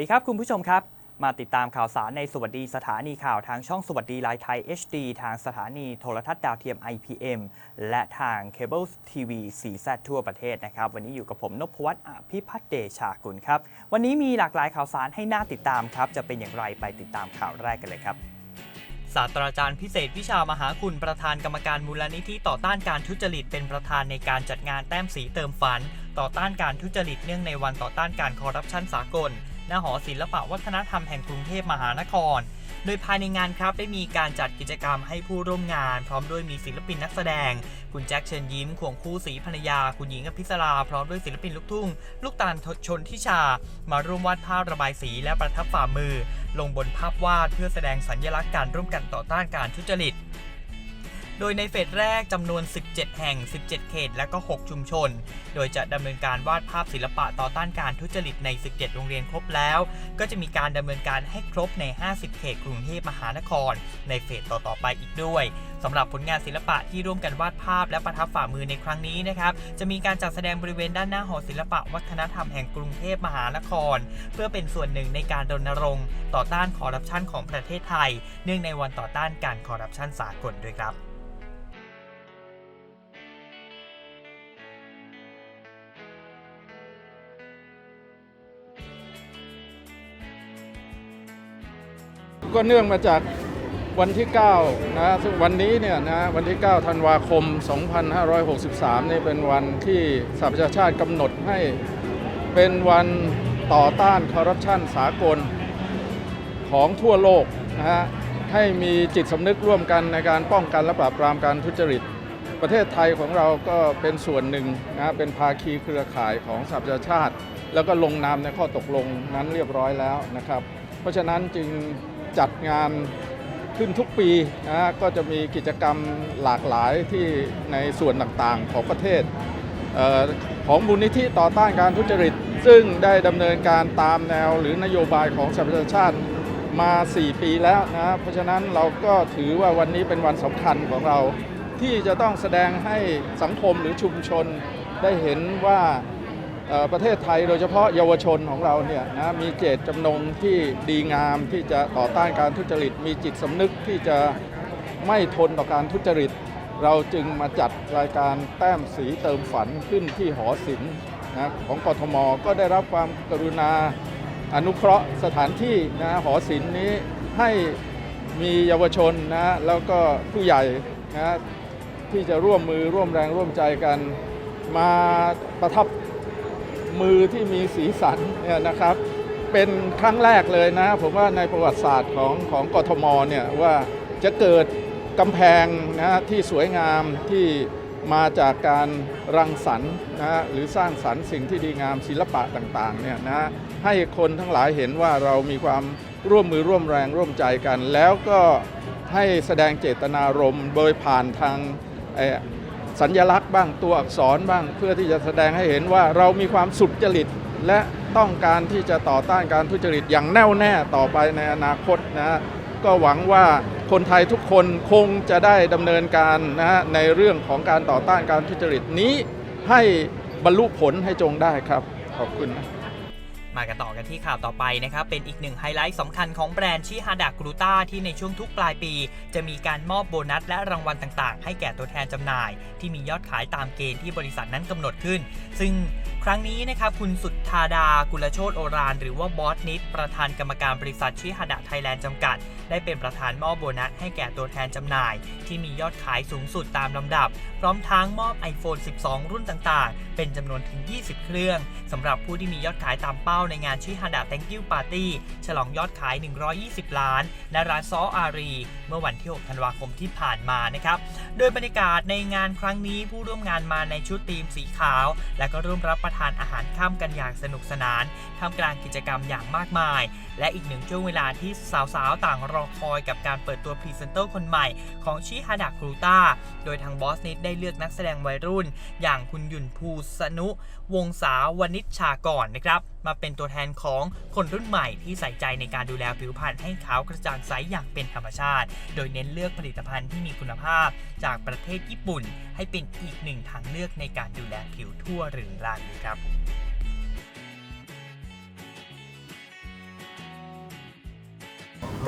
ดีครับคุณผู้ชมครับ มาติดตามข่าวสารในสวัสดีสถานีข่าวทางช่องสวัสดีไลฟ์ไทย HD ทางสถานีโทรทัศน์ดาวเทียม IPM และทางเคเบิลทีวี 4Z ทั่วประเทศนะครับ วันนี้อยู่กับผมนพวัฒน์อภิพัฒน์เดชากุลครับ วันนี้มีหลากหลายข่าวสารให้น่าติดตามครับ จะเป็นอย่างไรไปติดตามข่าวแรกกันเลยครับศาสตราจารย์พิเศษวิชามหาคุณประธานกรรมการมูลนิธิต่อต้านการทุจริตเป็นประธานในการจัดงานแต้มสีเติมฝัน ต่อต้านการทุจริตเนื่องในวันต่อต้านการคอร์รัปชันสากล ณหอศิลปวัฒนธรรมแห่งกรุงเทพมหานคร โดยภายในงานครับได้มีการจัดกิจกรรมให้ผู้ร่วมงาน พร้อมด้วยมีศิลปินนักแสดง คุณแจ็คเชิญยิ้มควงคู่สีภรรยา คุณหญิงอภิสราพร้อมด้วยศิลปินลูกทุ่ง ลูกตาลชนทิชา มาร่วมวาดภาพระบายสีและประทับฝ่ามือ ลงบนภาพวาดเพื่อแสดงสัญลักษณ์การร่วมกันต่อต้านการทุจริต โดยในเฟสแรกจำนวน 17 แห่ง 17 เขต และก็ 6 ชุมชน โดยจะดำเนินการวาดภาพศิลปะต่อต้านการทุจริตใน 17 โรงเรียนครบแล้ว ก็จะมีการดำเนินการให้ครบใน 50 เขตกรุงเทพมหานคร ในเฟสต่อๆไปอีกด้วยสำหรับผลงานศิลปะที่ร่วมกันวาดภาพและประทับฝ่ามือในครั้งนี้นะครับจะมีการจัดแสดงบริเวณด้านหน้าหอศิลปะวัฒนธรรมแห่งกรุงเทพมหานคร เพื่อเป็นส่วนหนึ่งในการรณรงค์ ต่อต้านคอร์รัปชันของประเทศไทย เนื่องในวันต่อต้านการคอร์รัปชันสากลด้วยครับ ก็เนื่องมาจากวันที่9นะซึ่งวันนี้เนี่ยนะวันที่9ธันวาคม 2563 นี่เป็นวันที่สหประชาชาติกำหนดให้เป็นวันต่อต้านคอร์รัปชันสากลของทั่วโลกนะฮะให้มีจิตสำนึกร่วมกันในการป้องกันและปราบปรามการทุจริต ประเทศไทยของเราก็เป็นส่วนหนึ่งนะเป็นภาคีเครือข่ายของสหประชาชาติ แล้วก็ลงนามในข้อตกลงนั้นเรียบร้อยแล้วนะครับ เพราะฉะนั้นจึง จัดงานขึ้นทุกปีนะก็จะมีกิจกรรมหลากหลายที่ในส่วนต่างๆของประเทศเออของมูลนิธิต่อต้านการทุจริต ซึ่งได้ดำเนินการตามแนวหรือนโยบายของสหประชาชาติมา 4 ปีแล้วนะเพราะฉะนั้นเราก็ถือว่าวันนี้เป็นวันสำคัญของเราที่จะต้องแสดงให้สังคมหรือชุมชนได้เห็นว่า ประเทศไทยโดยเฉพาะเยาวชนของเราเนี่ยนะมีเจตจำนงที่ดีงามที่จะต่อต้านการทุจริต มีจิตสำนึกที่จะไม่ทนต่อการทุจริต เราจึงมาจัดรายการแต้มสีเติมฝันขึ้นที่หอศิลป์นะของกทมก็ได้รับความกรุณาอนุเคราะห์สถานที่นะหอศิลป์นี้ให้มีเยาวชนนะแล้วก็ผู้ใหญ่นะที่จะร่วมมือร่วมแรงร่วมใจกัน มาประทับ มือที่มีสีสันเนี่ยนะครับ เป็นครั้งแรกเลยนะ ผมว่าในประวัติศาสตร์ของของกทมเนี่ยว่าจะเกิดกำแพงนะที่สวยงามที่มาจากการรังสรรค์นะหรือสร้างสรรค์สิ่งที่ดีงามศิลปะต่างๆเนี่ยนะให้คนทั้งหลายเห็นว่าเรามีความร่วมมือร่วมแรงร่วมใจกัน แล้วก็ให้แสดงเจตนารมณ์โดยผ่านทางอ สัญลักษณ์บ้างตัวอักษรบ้าง เพื่อที่จะแสดงให้เห็นว่าเรามีความสุจริต และต้องการที่จะต่อต้านการทุจริตอย่างแน่วแน่ต่อไปในอนาคตนะฮะก็หวังว่าคนไทยทุกคนคงจะได้ดำเนินการนะฮะในเรื่องของการต่อต้านการทุจริตนี้ให้บรรลุผลให้จงได้ครับ ขอบคุณนะ มากันต่อกันที่ข่าวต่อไปนะครับ เป็นอีกหนึ่งไฮไลท์สำคัญของแบรนด์ชิฮาดากรูต้าที่ในช่วงทุกปลายปี จะมีการมอบโบนัสและรางวัลต่างๆ ให้แก่ตัวแทนจำหน่าย ที่มียอดขายตามเกณฑ์ที่บริษัทนั้นกำหนดขึ้น ซึ่ง ครั้งนี้นะครับคุณสุดธาดา กุลโชตโอราน หรือว่าบอสนิด ประธานกรรมการบริษัทชิฮาดะไทยแลนด์จำกัด ได้เป็นประธานมอบโบนัสให้แก่ตัวแทนจำหน่าย ที่มียอดขายสูงสุดตามลำดับ พร้อมทั้งมอบ iPhone 12 รุ่นต่างๆ เป็นจำนวนถึง 20 เครื่องสำหรับผู้ที่มียอดขายตามเป้าในงานชิฮาดะ Thank You Party ฉลองยอดขาย 120 ล้านณร้านซออารี เมื่อวันที่ 6 ธันวาคมที่ผ่านมานะครับโดยบรรยากาศในงานครั้งนี้ผู้ร่วมงานมาในชุดธีมสีขาว และก็ร่วมรับประประทานอาหารค่ำกันอย่างสนุกสนานท่ามกลางกิจกรรมอย่างมากมาย และอีกหนึ่งช่วงเวลาที่สาวๆ ต่างรอคอยกับการเปิดตัวพรีเซนเตอร์คนใหม่ของชิฮาดะครูต้าโดยทางบอสนิดได้เลือกนักแสดงวัยรุ่น อย่างคุณหยุนภูสนุ วงศาวนิชชากรนะครับมาเป็นตัวแทนของคนรุ่นใหม่ที่ใส่ใจในการดูแลผิวพรรณให้ขาวกระจ่างใสอย่างเป็นธรรมชาติ โดยเน้นเลือกผลิตภัณฑ์ที่มีคุณภาพจากประเทศญี่ปุ่น ให้เป็นอีกหนึ่งทางเลือกในการดูแลผิวทั่วถึงร่างเลยครับ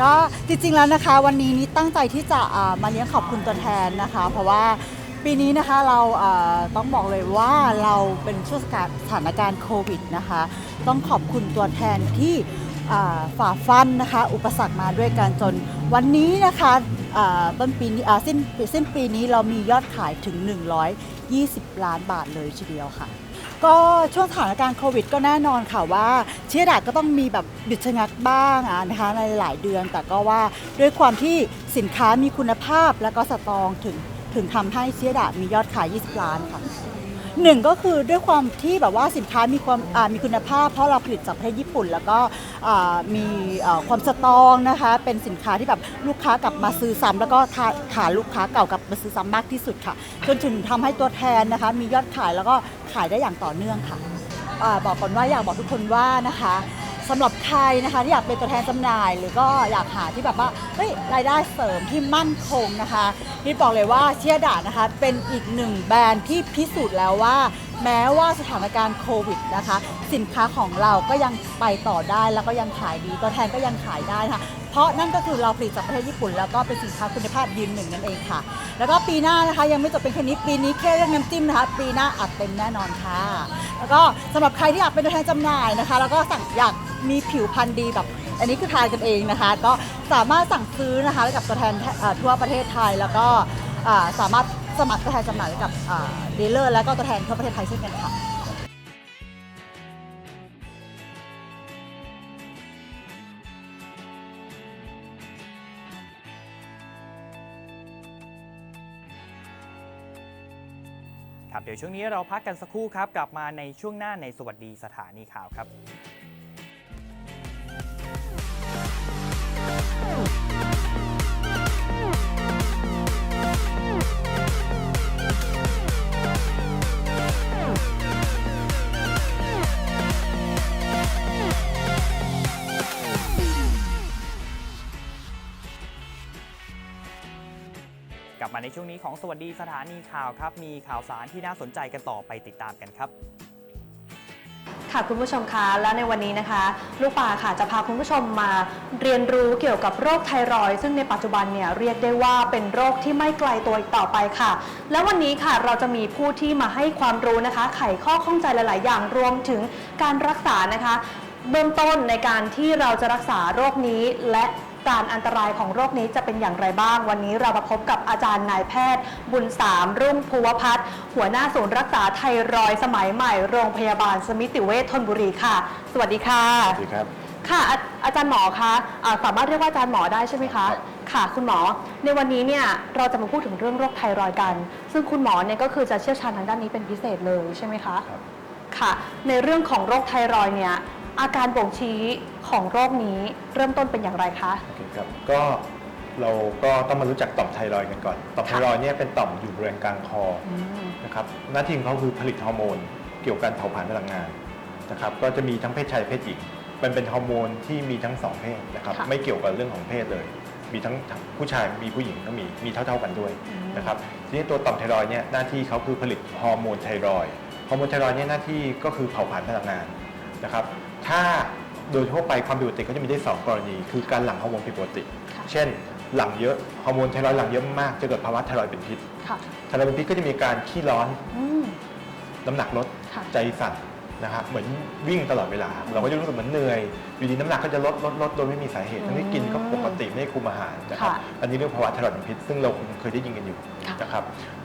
ก็จริงๆแล้วนะคะวันนี้นี่ตั้งใจที่จะมาเลี้ยงขอบคุณตัวแทนนะคะ เพราะว่า ปีนี้นะคะเราต้องบอกเลยว่าเราเป็นช่วงสถานการณ์โควิดนะคะ ต้องขอบคุณตัวแทนที่ฝ่าฟันนะคะ อุปสรรคมาด้วยกันจนวันนี้นะคะต้นปีนี้สิ้นสิ้นปีนี้เรามียอดขายถึง 120 ล้านบาทเลยทีเดียวค่ะ ก็ช่วงสถานการณ์โควิดก็แน่นอนค่ะว่าเชียดาก็ต้องมีแบบหยุดชะงักบ้างนะคะในหลายเดือนแต่ก็ว่าด้วยความที่สินค้ามีคุณภาพและก็สตองถึง ถึงทำให้เชียดามียอดขาย 20 ล้านค่ะหนึ่งก็คือด้วยความที่แบบว่าสินค้ามีความมีคุณภาพ เพราะเราผลิตจากประเทศญี่ปุ่น แล้วก็มีความสตรองนะคะ เป็นสินค้าที่แบบลูกค้ากลับมาซื้อซ้ำแล้วก็ทาฐานลูกค้าเก่ากลับมาซื้อซ้ำมากที่สุดค่ะ จนถึงทำให้ตัวแทนนะคะ มียอดขายแล้วก็ขายได้อย่างต่อเนื่องค่ะอาบอกก่อนว่าอยากบอกทุกคนว่านะคะ สำหรับใครนะคะที่อยากเป็นตัวแทนจำหน่าย หรือก็อยากหาที่แบบว่าเฮ้ยรายได้เสริมที่มั่นคงนะคะนี่บอกเลยว่าเชียดานะคะเป็นอีกหนึ่งแบรนด์ที่พิสูจน์แล้วว่า แม้ว่าสถานการณ์โควิดนะคะ สินค้าของเราก็ยังไปต่อได้แล้วก็ยังขายดีตัวแทนก็ยังขายได้ค่ะเพราะนั่นก็คือเราผลิตจากประเทศญี่ปุ่น แล้วก็เป็นสินค้าคุณภาพยืนหนึ่งนั่นเองค่ะ แล้วก็ปีหน้านะคะยังไม่จบเป็นแค่นี้ปีนี้แค่เรื่องน้ำจิ้มนะคะ ปีหน้าอัดเต็มแน่นอนค่ะ แล้วก็สำหรับใครที่อยากเป็นตัวแทนจำหน่ายนะคะ แล้วก็สั่งอยาก มีผิวพรรณดีแบบ อันนี้คือทานกันเองนะคะ ก็สามารถสั่งซื้อนะคะกับตัวแทนทั่วประเทศไทย แล้วก็สามารถสมัครตัวแทนจำหน่ายกับดีลเลอร์แล้วก็ตัวแทนทั่วประเทศไทยเช่นกันค่ะครับเดี๋ยวช่วงนี้เราพักกันสักครู่ครับ กลับมาในช่วงหน้าในสวัสดีสถานีข่าวครับ มาในช่วงนี้ของสวัสดีสถานีข่าวครับ มีข่าวสารที่น่าสนใจกันต่อไปติดตามกันครับค่ะคุณผู้ชมคะและในวันนี้นะคะ ลูกปลาค่ะจะพาคุณผู้ชมมาเรียนรู้เกี่ยวกับโรคไทรอยด์ซึ่งในปัจจุบันเนี่ยเรียกได้ว่าเป็นโรคที่ไม่ไกลตัวอีกต่อไปค่ะ และวันนี้ค่ะเราจะมีผู้ที่มาให้ความรู้นะคะ ไขข้อข้องใจหลาย ๆ อย่างรวมถึงการรักษานะคะ เบื้องต้นในการที่เราจะรักษาโรคนี้และ การอันตรายของโรคนี้จะเป็นอย่างไรบ้าง วันนี้เรามาพบกับอาจารย์นายแพทย์ บุญสามรุ่งภูวพัฒน์หัวหน้าศูนย์รักษาไทรอยด์สมัยใหม่โรงพยาบาลสมิติเวชธนบุรีค่ะ สวัสดีค่ะ สวัสดีครับ ค่ะอาอาจารย์หมอคะอ่าสามารถเรียกว่าอาจารย์หมอได้ใช่ไหมคะครับค่ะ คุณหมอ ในวันนี้เนี่ยเราจะมาพูดถึงเรื่องโรคไทรอยด์กัน ซึ่งคุณหมอเนี่ยก็คือจะเชี่ยวชาญทางด้านนี้เป็นพิเศษเลยใช่ไหมคะครับค่ะ ในเรื่องของโรคไทรอยด์เนี่ยอาการบ่งชี้ของโรคนี้เริ่มต้นเป็นอย่างไรคะโอเคครับก็เราก็ต้องมารู้จักต่อมไทรอยด์กันก่อน ต่อมไทรอยด์เนี่ยเป็นต่อมอยู่บริเวณกลางคออืมนะครับหน้าที่ของเขาคือผลิตฮอร์โมน เกี่ยวกับการเผาผลาญพลังงานนะครับก็จะมีทั้งเพศชายเพศหญิงมันเป็นฮอร์โมนที่มีทั้งสองเพศนะครับค่ะไม่เกี่ยวกับเรื่องของเพศเลย มีทั้งผู้ชายมีผู้หญิงก็มีมีเท่า ๆกันด้วยอืมนะครับทีนี้ตัวต่อมไทรอยด์เนี่ยหน้าที่เขาคือผลิตฮอร์โมนไทรอยด์ฮอร์โมนไทรอยด์เนี่ยหน้าที่ก็คือเผาผลาญพลังงานนะครับถ้า โดยทั่วไปความผิดปกติก็จะมีได้สองกรณี คือการหลั่งฮอร์โมนผิดปกติ ค่ะเช่น หลั่งเยอะฮอร์โมนไทรอยด์หลั่งเยอะมากจะเกิดภาวะไทรอยด์เป็นพิษค่ะไทรอยด์เป็นพิษก็จะมีการขี้ร้อนอืม น้ำหนักลดค่ะ ใจสั่นนะครับเหมือนวิ่งตลอดเวลา เราก็จะรู้สึกเหมือนเหนื่อยอยู่ดีน้ำหนักก็จะลดลดลดโดยไม่มีสาเหตุทั้งที่กินก็ปกติไม่ได้คุมอาหารนะครับค่ะอันนี้เรื่องภาวะไทรอยด์เป็นพิษซึ่งเราคงเคยได้ยินกันอยู่ค่ะ นะครับ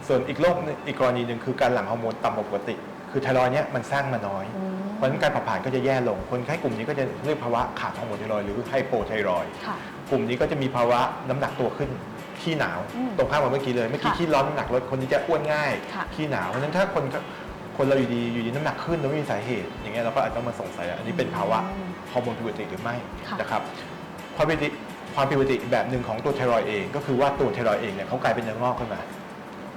ส่วนอีกโรคหนึ่งอีกกรณีหนึ่งคือการหลั่งฮอร์โมนต่ำกว่าปกติ คือไทรอยด์เนี่ยมันสร้างมาน้อย อืม เพราะฉะนั้นการเผาผลาญก็จะแย่ลง คนไข้กลุ่มนี้ก็จะเรียกภาวะขาดฮอร์โมนไทรอยด์หรือไฮโปไทรอยด์ค่ะ กลุ่มนี้ก็จะมีภาวะน้ำหนักตัวขึ้นขี้หนาว อืมตรงข้ามกับเมื่อกี้เลยเมื่อกี้ค่ะขี้ร้อนน้ำหนักลดคนนี้จะอ้วนง่ายค่ะขี้หนาวเพราะฉะนั้นถ้าคนคนเราอยู่ดีอยู่ดีน้ำหนักขึ้นโดยไม่มีสาเหตุ อย่างเงี้ยเราก็อาจจะต้องมาสงสัยว่าอันนี้เป็นภาวะอืมฮอร์โมนผิดปกติหรือไม่ค่ะ นะครับความผิดปกติความผิดปกติอีกแบบหนึ่งของตัวไทรอยด์เอง ก็คือว่าตัวไทรอยด์เองเนี่ยเขากลายเป็นเนื้องอกขึ้นมา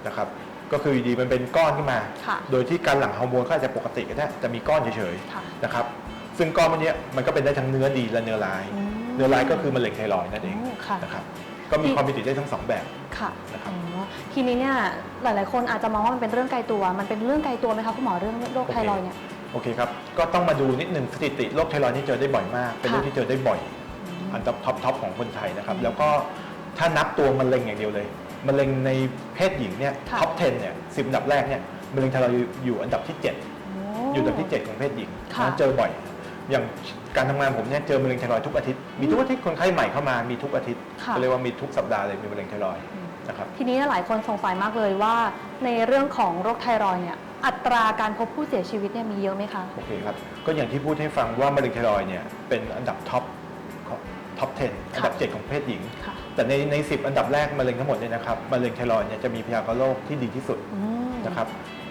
นะครับ ก็คืออยู่ดีมันเป็นก้อนขึ้นมา ค่ะโดยที่การหลั่งฮอร์โมนก็อาจจะปกติก็ได้แต่มีก้อนเฉยค่ะๆนะครับซึ่งก้อนพวกเนี้ยมันก็เป็นได้ทั้งเนื้อดีและเนื้อร้าย อืมเนื้อร้ายก็คือมะเร็งไทรอยด์นั่นเองอืมค่ะ นะครับก็มีความผิดปกติได้ทั้งสองแบบ ค่ะนะครับ อ๋อทีนี้เนี่ยหลาย ๆ คนอาจจะมองว่ามันเป็นเรื่องไกลตัว มันเป็นเรื่องไกลตัวไหมคะคุณหมอเรื่องโรคไทรอยด์เนี่ย โอเคครับ ก็ต้องมาดูนิดหนึ่งสถิติโรคไทรอยด์นี่เจอได้บ่อยมาก เป็นโรคค่ะ ที่เจอได้บ่อย อันดับท็อปทอปของคนไทยนะครับ แล้วก็ถ้านับตัวมะเร็งอย่างเดียวเลย มะเร็งในเพศหญิงเนี่ยค่ะ ท็อป 10 เนี่ยสิบอันดับแรกเนี่ยมะเร็งไทรอยด์อยู่อันดับที่7อยู่อันดับที่ 7 ของเพศหญิงค่ะนะเจอบ่อย อย่างการทำงานผมเนี่ยเจอมะเร็งไทรอยด์ทุกอาทิตย์มีทุกอาทิตย์คนไข้ใหม่เข้ามามีทุกอาทิตย์ค่ะ ก็เรียกว่ามีทุกสัปดาห์เลยมีมะเร็งไทรอยด์นะครับ ทีนี้หลายคนสงสัยมากเลยว่า ในเรื่องของโรคไทรอยด์เนี่ย อัตราการพบผู้เสียชีวิตเนี่ยมีเยอะไหมคะ โอเคครับ ก็อย่างที่พูดให้ฟังว่ามะเร็งไทรอยด์เนี่ยเป็นอันดับท็อปท็อป 10 อันดับ 7 ของเพศหญิง ค่ะ แต่ในใน10อันดับแรกมะเร็งทั้งหมดเนี่ยนะครับมะเร็งไทรอยด์เนี่ยจะมีพยากรณ์โรคที่ดีที่สุดอืม นะครับ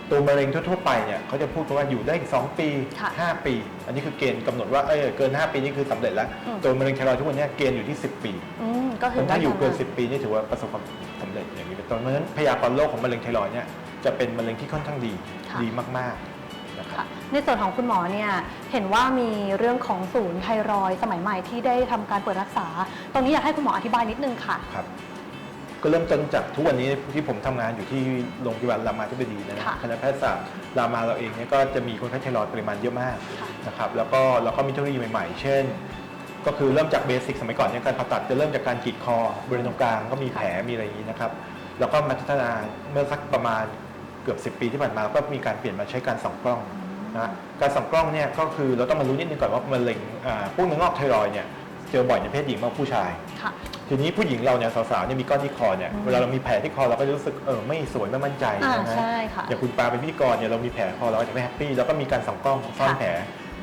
ตัวมะเร็งทั่วๆไปเนี่ยเขาจะพูดกันว่าอยู่ได้อีก2ปีค่ะ5ปี อันนี้คือเกณฑ์กำหนดว่าเออเกิน 5 ปีนี่คือสำเร็จแล้วอืม ตัวมะเร็งไทรอยด์ทุกวันเนี้เกณฑ์อยู่ที่ 10 ปีอืมก็คือถ้าอยู่เกินได้10 ปีนี่ถือว่าประสบความสำเร็จอย่างนี้เป็นต้นเพราะฉะนั้นพยากรณ์โรคของมะเร็งไทรอยด์เนี่ยจะเป็นมะเร็งที่ค่อนข้างดีค่ะ ดีมากๆนะครับค่ะ ในส่วนของคุณหมอเนี่ยเห็นว่ามีเรื่องของศูนย์ไทรอยด์สมัยใหม่ที่ได้ทำการเปิดรักษา ตรงนี้อยากให้คุณหมออธิบายนิดนึงค่ะ ครับ ก็เริ่มต้นจากทุกวันนี้ที่ผมทำงานอยู่ที่โรงพยาบาลรามาธิบดีนะค่ะคณะแพทยศาสตร์รามาเราเองเนี่ยก็จะมีคนไข้ไทรอยด์ปริมาณเยอะมากค่ะ นะครับแล้วก็เราก็มีเทคโนโลยีใหม่ๆ เช่น ก็คือเริ่มจากเบสิกสมัยก่อนเนี่ยการผ่าตัดจะเริ่มจากการกรีดคอบริเวณตรงกลางก็มีแผลมีอะไรอย่างนี้นะครับแล้วก็มาพัฒนาเมื่อสักประมาณเกือบ 10 ปีที่ผ่านมาก็มีการเปลี่ยนมาใช้การส่องกล้อง นะการส่องกล้องเนี่ยก็คือเราต้องมารู้นิดนึงก่อนว่ามะเร็งอ่าพวกเนื้องอกไทรอยด์เนี่ยเจอบ่อยในเพศหญิงมากกว่าผู้ชาย ค่ะ ทีนี้ผู้หญิงเราเนี่ยสาวๆเนี่ยมีก้อนที่คอเนี่ยอืมเวลาเรามีแผลที่คอเราก็จะรู้สึกเออไม่สวยไม่มั่นใจอ่านะฮะใช่ค่ะอย่างคุณปาเป็นพิธีกรเนี่ยเรามีแผลคอเราก็จะไม่แฮปปี้แล้วก็มีการส่องกล้องซ่อนค่ะแผล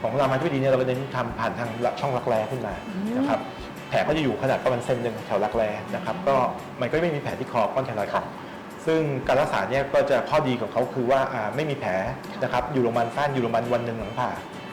ของเรามาที่ดีเนี่ยเราก็เน้นทำผ่านทางช่องรักแร้ขึ้นมาอืมนะครับแผลก็จะอยู่ขนาดประมาณเซนหนึ่งแถวรักแร้นะครับก็มันก็ไม่มีแผลที่คอก้อนไทรอยด์ออก ซึ่งการรักษาเนี่ยก็จะข้อดีของเขาคือว่าอ่าไม่มีแผลนะครับอยู่โรงพยาบาลสั้นอยู่โรงพยาบาลวันหนึ่งหลังผ่า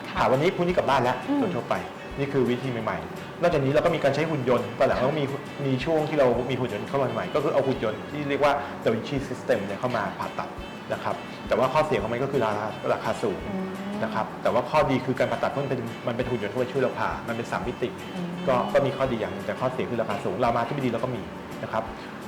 ค่ะผ่าวันนี้พรุ่งนี้กลับบ้านแล้วอืม โดยทั่วไป นี่คือวิธีใหม่ๆ นอกจากนี้เราก็มีการใช้หุ่นยนต์ตอนหลังเราก็มีมีช่วงที่เรามีหุ่นยนต์เข้ามาใหม่ก็คือเอาหุ่นยนต์ที่เรียกว่า Da Vinci System เนี่ยเข้ามาผ่าตัดนะครับแต่ว่าข้อเสียของมันก็คือราคาราคาสูง อืม นะครับแต่ว่าข้อดีคือการผ่าตัดมันเป็นมันเป็นหุ่นยนต์เข้าไปช่วยเราผ่ามันเป็นสามมิติ อืม ก็ก็มีข้อดีอย่างหนึงแต่ข้อเสียคือราคาสูงรามาที่ดีเราก็มีนะครับ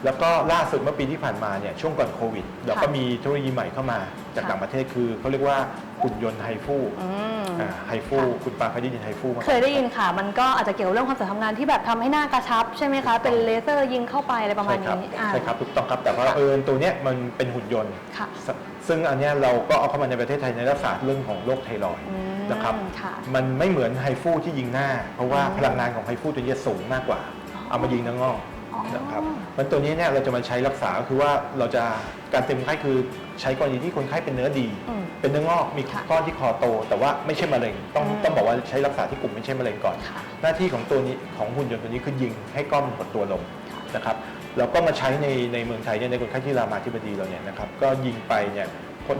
แล้วก็ล่าสุดเมื่อปีที่ผ่านมาเนี่ยช่วงก่อนโควิดเราก็มีเทคโนโลยีใหม่เข้ามาจากค่ะ ต่างประเทศคือเขาเรียกว่าหุ่นยนต์ไฮฟูอืม อ่าไฮฟูคุณปาเคยได้ยินไฮฟูไหมเคยได้ยินค่ะ มันก็อาจจะเกี่ยวเรื่องความสวยความงามที่แบบทำให้หน้ากระชับใช่ไหมคะ เป็นเลเซอร์ยิงเข้าไปอะไรประมาณใช่ครับนี้อ่า ใช่ครับถูกต้องครับแต่ว่าค่ะ เออตัวเนี้ยมันเป็นหุ่นยนต์ ค่ะ ซซึ่งอันเนี้ยเราก็เอาเข้ามาในประเทศไทยในรักษาเรื่องของโรคไทรอยด์อืมนะครับ ค่ะ มันไม่เหมือนไฮฟูที่ยิงหน้า เพราะว่าอืมพลังงานของไฮฟูตัวเนี้ยสูงมากกว่าอ๋อเอามายิงเนื้องอกอ๋อ นะครับมันตัวนี้เนี่ยเราจะมาใช้รักษาก็คือว่าเราจะการเต็มคนไข้คือใช้กรณีที่คนไข้เป็นเนื้อดี อืมเป็นเนื้องอกมีค่ะก้อนที่คอโต แต่ว่าไม่ใช่มะเร็งต้องอืม ต้องบอกว่าใช้รักษาที่กลุ่มไม่ใช่มะเร็งก่อน ค่ะ หน้าที่ของตัวนี้ของหุ่นยนต์ตัวนี้คือยิงให้ก้อนมันหดตัวลงค่ะนะครับแล้วก็มาใช้ในในเมืองไทยเนี่ยในคนไข้ที่รามาธิบดีเราเนี่ยนะครับก็ยิงไปเนี่ย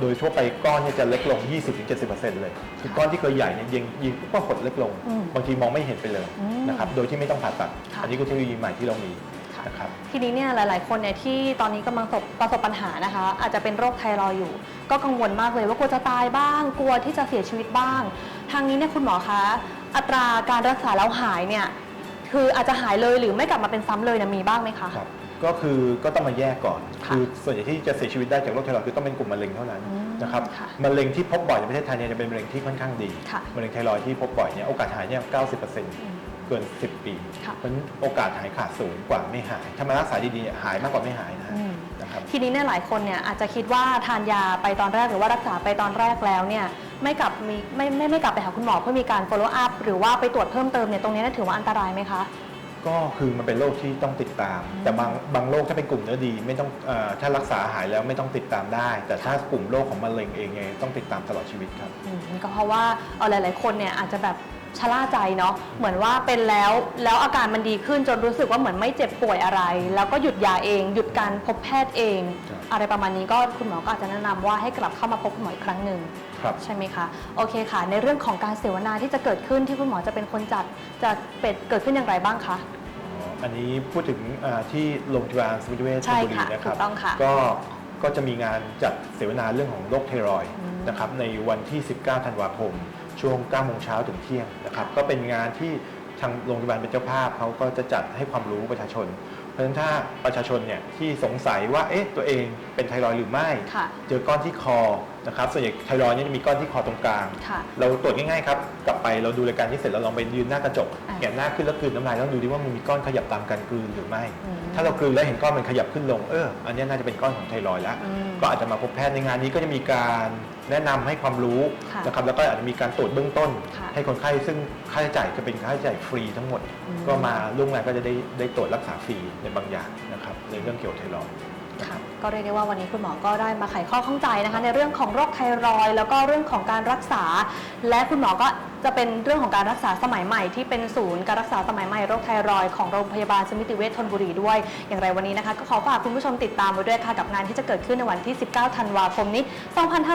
โดยทั่วไปก้อนเนี่ยจะเล็กลง 20-70%เลย คือก้อนที่เคยใหญ่เนี่ยยิงยิงปุ๊บก็หดเล็กลง อืมบางทีมองไม่เห็นไปเลยอืมนะครับโดยที่ไม่ต้องผ่าตัด ค่ะ อันนี้คือเทคโนโลยีใหม่ที่เรามีค่ะ นะครับ ทีนี้เนี่ยหลาย ๆ คนเนี่ยที่ตอนนี้กำลังประสบประสบปัญหานะคะ อาจจะเป็นโรคไทรอยด์อยู่ ก็กังวลมากเลยว่ากลัวจะตายบ้าง กลัวที่จะเสียชีวิตบ้าง ทางนี้เนี่ยคุณหมอคะอัตราการรักษาแล้วหายเนี่ยคืออาจจะหายเลยหรือไม่กลับมาเป็นซ้ำเลยเนี่ยมีบ้างไหมคะครับก็คือก็ต้องมาแยกก่อนค่ะคือส่วนใหญ่ที่จะเสียชีวิตได้จากโรคไทรอยด์คือต้องเป็นกลุ่มมะเร็งเท่านั้นอืมนะครับค่ะมะเร็งที่พบบ่อยในประเทศไทยเนี่ยจะเป็นมะเร็งที่ค่อนข้างดีค่ะมะเร็งไทรอยด์ที่พบบ่อยเนี่ยโอกาสหายเนี่ย90%เกิน 10 ปี ค่ะ เพราะฉะนั้นโอกาสหายขาดสูงกว่าไม่หาย ถ้ามารักษาดีๆเนี่ยหายมากกว่าไม่หายนะฮะอืม นะครับ ทีนี้เนี่ยหลายคนเนี่ยอาจจะคิดว่าทานยาไปตอนแรกหรือว่ารักษาไปตอนแรกแล้วเนี่ยไม่กลับมีไม่ไม่ไม่กลับไปหาคุณหมอเพื่อมีการ follow up หรือว่าไปตรวจเพิ่มเติมเนี่ยตรงนี้เนยถือว่าอันตรายไหมคะ ก็คือมันเป็นโรคที่ต้องติดตาม แต่บางบางโรคถ้าเป็นกลุ่มเนื้อดีไม่ต้องเออถ้ารักษาหายแล้วไม่ต้องติดตามได้ แต่ถ้ากลุ่มโรคของมะเร็งเองเนี่ยต้องติดตามตลอดชีวิตครับ อืมก็เพราะว่าเอ่อหลาย ๆ คนเนี่ยอาจจะแบบ ชะล่าใจเนาะเหมือนว่าเป็นแล้วแล้วอาการมันดีขึ้นจนรู้สึกว่าเหมือนไม่เจ็บป่วยอะไร แล้วก็หยุดยาเอง หยุดการพบแพทย์เองครับอะไรประมาณนี้ก็คุณหมอก็อาจจะแนะนำว่าให้กลับเข้ามาพบคุณหมออีกครั้งหนึ่งครับใช่ไหมคะโอเคค่ะ ในเรื่องของการเสวนาที่จะเกิดขึ้นที่คุณหมอจะเป็นคนจัดจะเป็นเกิดขึ้นอย่างไรบ้างคะอันนี้พูดถึงเอ่อที่โรงพยาบาลสมิติเวชธใช่นบุรีค่ะนะครับถูกต้องค่ะก็ก็จะมีงานจัดเสวนาเรื่องของโรคไทรอยด์อืมนะครับในวันที่ 19 ธันวาคม ช่วง9โมงเช้าถึงเที่ยงนะครับก็เป็นงานที่ทางโรงพยาบาลเป็นเจ้าภาพเขาก็จะจัดให้ความรู้ประชาชน เพราะฉะนั้นถ้าประชาชนเนี่ยที่สงสัยว่าเอ๊ะตัวเองเป็นไทรอยด์หรือไม่ค่ะเจอก้อนที่คอ นะครับส่วนใหญ่ไทรอยด์เนี่ยจะมีก้อนที่คอตรงกลาง ค่ะ เราตรวจง่ายๆครับกลับไปเราดูรายการที่เสร็จเราลองไปยืนหน้ากระจกอ่าแหงนหน้าขึ้นแล้วกลืนน้ำลายแล้วดูดิว่ามันมีก้อนขยับตามการกลืนหรือไม่ อืมถ้าเรากลืนแล้วเห็นก้อนมันขยับขึ้นลงเอออันเนี้ยน่าจะเป็นก้อนของไทรอยด์แล้วอืมก็อาจจะมาพบแพทย์ในงานนี้ก็จะมีการแนะนำให้ความรู้ค่ะนะครับแล้วก็อาจจะมีการตรวจเบื้องต้น ค่ะ ให้คนไข้ซึ่งค่าใช้จ่ายจะเป็นค่าใช้จ่ายฟรีทั้งหมดอืมก็มาร่วมงานก็จะได้ได้ตรวจรักษาฟรีในบางอย่างนะครับในเรื่องเกี่ยวกับไทรอยด์นะคค่ะรับก็เรียกได้ว่าวันนี้คุณหมอก็ได้มาไขข้อข้องใจนะคะ ในเรื่องของโรคไทรอยด์แล้วก็เรื่องของการรักษา และคุณหมอก็จะเป็นเรื่องของการรักษาสมัยใหม่ที่เป็นศูนย์การรักษาสมัยใหม่โรคไทรอยด์ของโรงพยาบาลสมิติเวชธนบุรีด้วย อย่างไรวันนี้นะคะก็ขอฝากคุณผู้ชมติดตามไว้ด้วยค่ะกับงานที่จะเกิดขึ้นในวันที่ 19 ธันวาคมนี้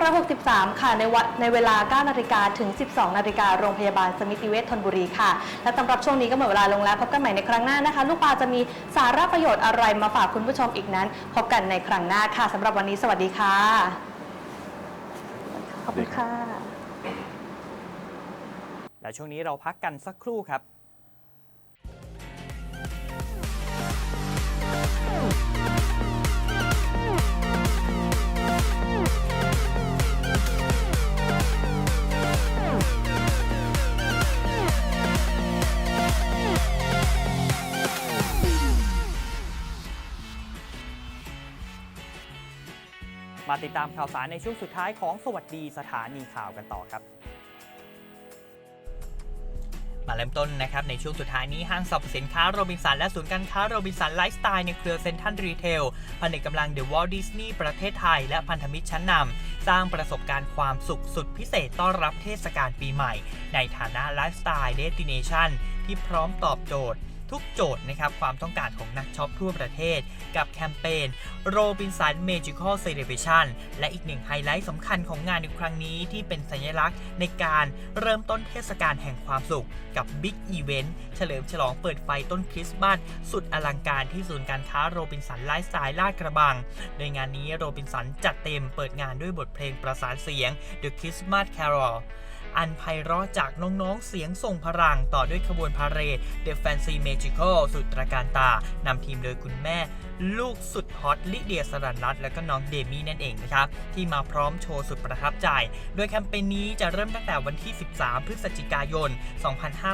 2563 ค่ะในวันในเวลา 9 นาฬิกาถึง 12 นาฬิกาโรงพยาบาลสมิติเวชธนบุรีค่ะ และสำหรับช่วงนี้ก็หมดเวลาลงแล้วพบกันใหม่ในครั้งหน้านะคะ ลูกปลาจะมีสาระประโยชน์อะไรมาฝากคุณผู้ชมอีกนั้น พบกันในครั้งหน้าค่ะสำหรับวันนี้สวัสดีค่ะขอบคุณค่ะ และช่วงนี้เราพักกันสักครู่ครับมาติดตามข่าวสารในช่วงสุดท้ายของสวัสดีสถานีข่าวกันต่อครับ มาเริ่มต้นนะครับในช่วงสุดท้ายนี้ห้างสรรพสินค้าโรบินสันและศูนย์การค้าโรบินสันไลฟ์สไตล์ในเครือเซ็นทรัลรีเทลผนึกกำลังเดอะวอลดิสนีย์ประเทศไทย และพันธมิตรชั้นนำสร้างประสบการณ์ความสุขสุดพิเศษต้อนรับเทศกาลปีใหม่ ในฐานะไลฟ์สไตล์เดสติเนชันที่พร้อมตอบโจทย์ ทุกโจทย์นะครับความต้องการของนักช็อปทั่วประเทศ กับแคมเปญ Robinson Magical Celebration และอีกหนึ่งไฮไลท์สำคัญของงานในครั้งนี้ที่เป็นสัญลักษณ์ในการเริ่มต้นเทศกาลแห่งความสุข กับ Big Event เฉลิมฉลองเปิดไฟต้นคริสต์มาสสุดอลังการที่ศูนย์การค้าโรบินสันไลฟ์สไตล์ลาดกระบัง โดยงานนี้โรบินสันจัดเต็มเปิดงานด้วยบทเพลงประสานเสียง The Christmas Carol อันไพเราะจากน้องๆเสียงส่งพลังต่อด้วยขบวนพาเหรด The Fancy Magical สุดตระการตานำทีมโดยคุณแม่ ลูกสุดฮอตลิเดียสรันรัตและก็น้องเดมี่นั่นเองนะครับ ที่มาพร้อมโชว์สุดประทับใจ โดยแคมเปญนี้จะเริ่มตั้งแต่วันที่ 13 พฤศจิกายน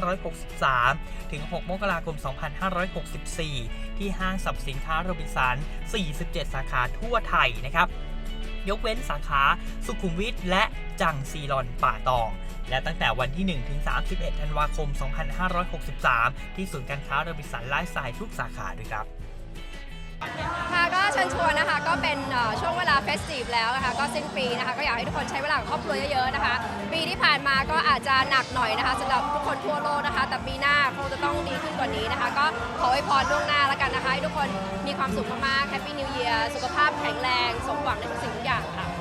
2563 ถึง 6 มกราคม 2564 ที่ห้างสรรพสินค้าโรบินสัน 47 สาขาทั่วไทยนะครับ ยกเว้นสาขาสุขุมวิทและจังซีรอนป่าตอง และตั้งแต่วันที่ 1 ถึง 31 ธันวาคม 2563 ที่ศูนย์การค้าโรบิสันไลฟ์สไตล์ทุกสาขาด้วยครับ ค่ะก็เชิญชวนนะคะก็เป็นช่วงเวลาเฟสติฟแล้วนะคะก็สิ้นปีนะคะก็อยากให้ทุกคนใช้เวลากับครอบครัวเยอะๆนะคะ ปีที่ผ่านมาก็อาจจะหนักหน่อยนะคะสำหรับทุกคนทั่วโลกนะคะ แต่ปีหน้าคงจะต้องดีขึ้นกว่านี้นะคะ ก็ขออวยพรล่วงหน้าแล้วกันนะคะให้ทุกคนมีความสุขมากๆแฮปปี้นิวเย r สุขภาพแข็งแรง สมหวังในทุกสิ่งทุกอย่างค่ะ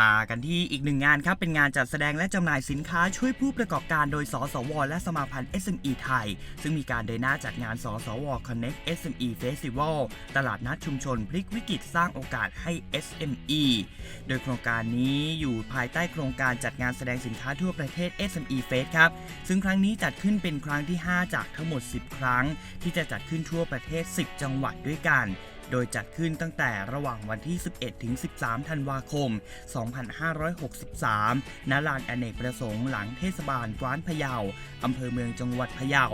มากันที่อีกหนึ่งงานครับ เป็นงานจัดแสดงและจำหน่ายสินค้าช่วยผู้ประกอบการโดยสสว และสมาพันธ์ SME ไทย ซึ่งมีการเดินหน้าจัดงานสสว Connect SME Festival ตลาดนัดชุมชนพลิกวิกฤตสร้างโอกาสให้ SME โดยโครงการนี้อยู่ภายใต้โครงการจัดงานแสดงสินค้าทั่วประเทศ SME Fest ครับ ซึ่งครั้งนี้จัดขึ้นเป็นครั้งที่ 5 จากทั้งหมด 10 ครั้ง ที่จะจัดขึ้นทั่วประเทศ 10 จังหวัดด้วยกัน โดยจัดขึ้นตั้งแต่ระหว่างวันที่ 11 ถึง 13 ธันวาคม 2563 ณ ลานอเนกประสงค์หลังเทศบาลกว้านพะเยา อำเภอเมืองจังหวัดพะเยา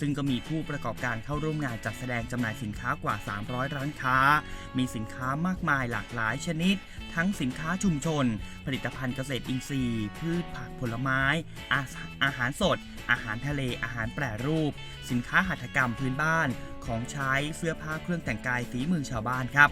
ซึ่งก็มีผู้ประกอบการเข้าร่วมงานจัดแสดงจำหน่ายสินค้ากว่า 300 ร้านค้า มีสินค้ามากมายหลากหลายชนิด ทั้งสินค้าชุมชน ผลิตภัณฑ์เกษตรอินทรีย์ พืชผักผลไม้ อาอาหารสด อาหารทะเล อาหารแปรรูป สินค้าหัตถกรรมพื้นบ้าน ของใช้เสื้อผ้าเครื่องแต่งกายฝีมือชาวบ้านครับ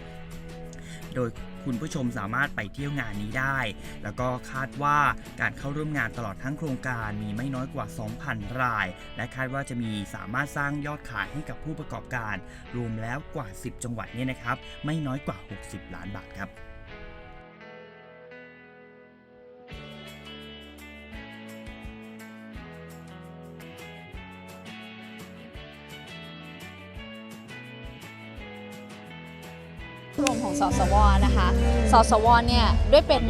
โดยคุณผู้ชมสามารถไปเที่ยวงานนี้ได้ แล้วก็คาดว่าการเข้าร่วมงานตลอดทั้งโครงการมีไม่น้อยกว่า 2,000 ราย และคาดว่าจะมีสามารถสร้างยอดขายให้กับผู้ประกอบการ รวมแล้วกว่า 10 จังหวัดเนี่ยนะครับ ไม่น้อยกว่า 60 ล้านบาทครับ ของสสวนะคะ สสวเนี่ยด้วยเป็น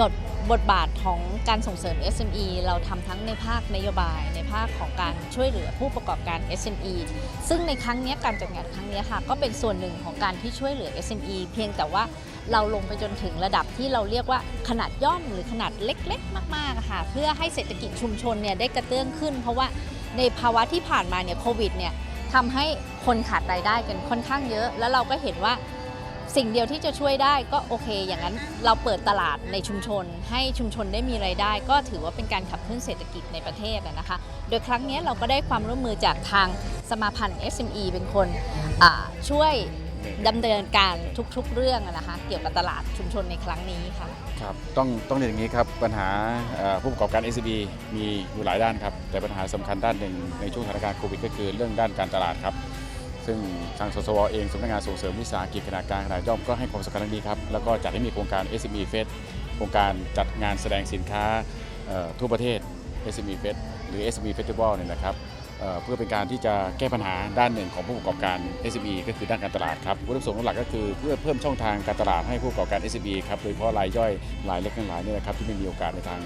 ดดบทบาทของการส่งเสริม SME เราทำทั้งในภาคนโยบาย ในภาคของการช่วยเหลือผู้ประกอบการ SME ซึ่งในครั้งนี้การจัดงานครั้งนี้ค่ะก็เป็นส่วนหนึ่งของการที่ช่วยเหลือ SME เพียงแต่ว่าเราลงไปจนถึงระดับที่เราเรียกว่าขนาดย่อมหรือขนาดเล็กๆ มากๆค่ะเพื่อให้เศรษฐกิจชุมชนเนี่ยได้กระเตื้องขึ้น เพราะว่าในภาวะที่ผ่านมาเนี่ยโควิดเนี่ยทำให้คนขาดรายได้กันค่อนข้างเยอะ แล้วเราก็เห็นว่า สิ่งเดียวที่จะช่วยได้ก็โอเค อย่างนั้นเราเปิดตลาดในชุมชน ให้ชุมชนได้มีไรายได้ ก็ถือว่าเป็นการขับเคลื่อนเศรษฐกิจในประเทศนะคะ โดยครั้งนี้เราก็ได้ความร่วมมือจากทางสมาพันธ์ SME เป็นคนช่วยดำเนินการทุกๆเรื่องนะคะเกี่ยวกับตลาดชุมชนในครั้งนี้ค่ะครับต้องต้องเรียนอย่างนี้ครับ ปัญหาผู้ประกอบการ SME มีอยู่หลายด้านครับ แต่ปัญหาสำคัญด้านหนึ่งในช่วงสถานการณ์โควิดก็คือเรื่องด้านการตลาดครับ ซึ่งทางสสวเองสำนักงานส่งเสริมวิสาหกิจขนาดกลางขนาดย่อมก็ให้ความสำคัญเรื่องนี้ครับ แล้วก็จัดให้มีโครงการ SME Fest โครงการจัดงานแสดงสินค้าทั่วประเทศ SME Fest หรือ SME Festival เนี่ยนะครับเเพื่อเป็นการที่จะแก้ปัญหาด้านหนึ่งของผู้ประกอบการ SME ก็คือด้านการตลาดครับวัตถุประสงค์หลักก็คือเพื่อเพิ่มช่องทางการตลาดให้ผู้ประกอบการ SME ครับโดยเฉพาะรายย่อยรายเล็กทั้งหลายเนี่ยนะครับที่ไม่มีโอกาสในทาง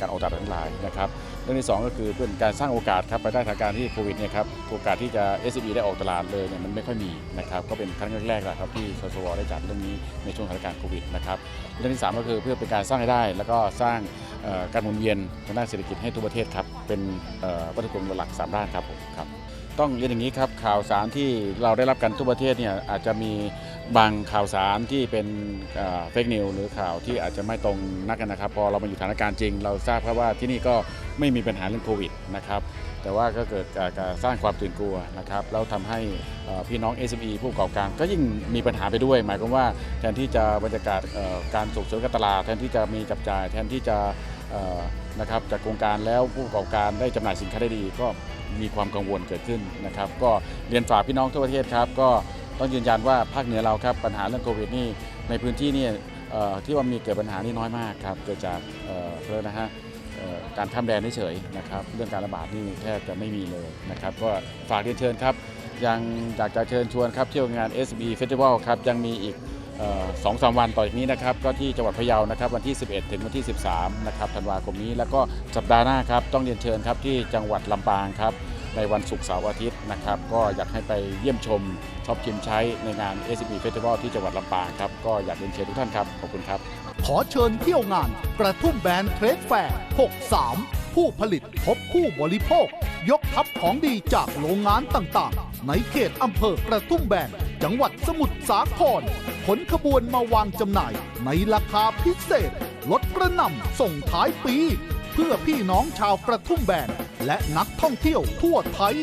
การออกตลาดทั้งหลายนะครับ รื่องที่สองก็คือเพื่อเป็นการสร้างโอกาสครับภายใต้สถานการณ์ที่โควิดเนี่ยครับโอกาสที่จะ SME ได้ออกตลาดเลยเนี่ยมันไม่ค่อยมีนะครับก็เป็นครั้งแรกๆแหละครับที่สสวได้จัดเรื่องนี้ในช่วงสถานการณ์โควิดนะครับเรื่องที่สามก็คือเพื่อเป็นการสร้างรายได้ แล้วก็สร้างการหมุนเวียนทางด้านเศรษฐกิจให้ทั่วประเทศครับเป็นวัตถุประสงค์หลักสามด้านครับผมครับต้องเรียนอย่างนี้ครับข่าวสารที่เราได้รับกันทั่วประเทศเนี่ยอาจจะมี บางข่าวสารที่เป็นเฟกนิวหรือข่าวที่อาจจะไม่ตรงนักกันนะครับ พอเรามาอยู่สถานการณ์จริง เราทราบครับว่าที่นี่ก็ไม่มีปัญหาเรื่องโควิดนะครับแต่ว่าก็เกิดการสร้างความตื่นกลัวนะครับแล้วทำให้เอ่อพี่น้อง SME ผู้ประกอบการก็ยิ่งมีปัญหาไปด้วย หมายความว่าแทนที่จะบรรยากาศการส่งเสริมการตลาดแทนที่จะมีจับจ่าย แทนที่จะนะครับจากโครงการแล้วผู้ประกอบการได้จำหน่ายสินค้าได้ดี ก็มีความกังวลเกิดขึ้นนะครับ ก็เรียนฝากพี่น้องทั่วประเทศครับก็ ต้องยืนยันว่าภาคเหนือเราครับปัญหาเรื่องโควิดนี่ในพื้นที่นี่ที่ว่ามีเกิดปัญหานี่น้อยมากครับเกิดจากเพื่อนะฮะการข้ามแดนเฉยๆนะครับเรื่องการระบาดนี่แทบจะไม่มีเลยนะครับก็ฝากเรียนเชิญครับ ยังอยากจะเชิญชวนครับเที่ยวงาน SB Festival ครับยังมีอีกสองสามวันต่อจากนี้นะครับก็ที่จังหวัดพะเยานะครับวันที่ 11 ถึงวันที่ 13 นะครับธันวาคมนี้ แล้วก็สัปดาห์หน้าครับต้องเรียนเชิญครับที่จังหวัดลำปางครับ ในวันศุกร์เสาร์อาทิตย์นะครับ ก็อยากให้ไปเยี่ยมชมชอบชิมใช้ในงาน SB Festival ที่จังหวัดลำปางครับ ก็อยากเรียนเชิญทุกท่านครับ ขอบคุณครับ ขอเชิญเที่ยวงานกระทุ่มแบนเทรดแฟร์63 ผู้ผลิตพบผู้บริโภค ยกทัพของดีจากโรงงานต่างๆ ในเขตอำเภอกระทุ่มแบนจังหวัดสมุทรสาครขนขบวนมาวางจำหน่ายในราคาพิเศษ ลดกระหน่ำส่งท้ายปี เพื่อพี่น้องชาวกระทุ่มแบน และนักท่องเที่ยวทั่วไทย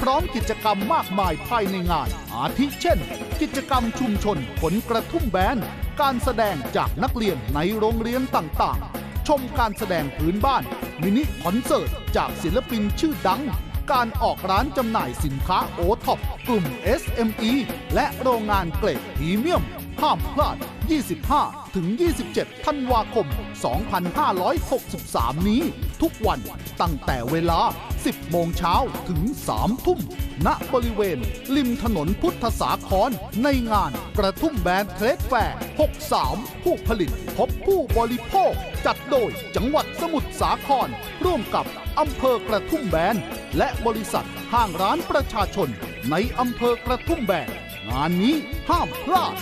พร้อมกิจกรรมมากมายภายในงาน อาทิเช่น กิจกรรมชุมชนผลกระทุ่มแบน การแสดงจากนักเรียนในโรงเรียนต่างๆ ชมการแสดงพื้นบ้าน มินิคอนเสิร์ตจากศิลปินชื่อดัง การออกร้านจำหน่ายสินค้าโอท็อปกลุ่ม SME และโรงงานเกรดพรีเมียม ห้ามพลาด 25 ถึง 27 ธันวาคม 2563 นี้ ทุกวันตั้งแต่เวลา 10 โมงเช้าถึง 3 ทุ่ม ณ บริเวณ ริมถนนพุทธสาคร ในงานกระทุ่มแบนเทรดแฟร์ 63 ผู้ผลิตพบผู้บริโภค จัดโดยจังหวัดสมุทรสาคร ร่วมกับอำเภอกระทุ่มแบน และบริษัทห้างร้านประชาชน ในอำเภอกระทุ่มแบนงานนี้ห้ามพลาด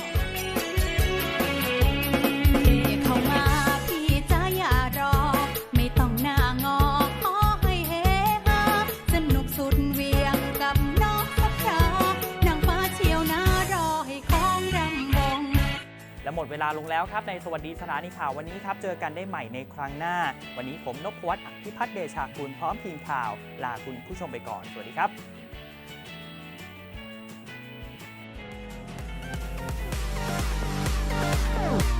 ลาลงแล้วครับในสวัสดีสถานีข่าววันนี้ครับ เจอกันได้ใหม่ในครั้งหน้า วันนี้ผมนพวัตพิพัฒน์เดชาคุณพร้อมทีมข่าว ลาคุณผู้ชมไปก่อน สวัสดีครับ Oh.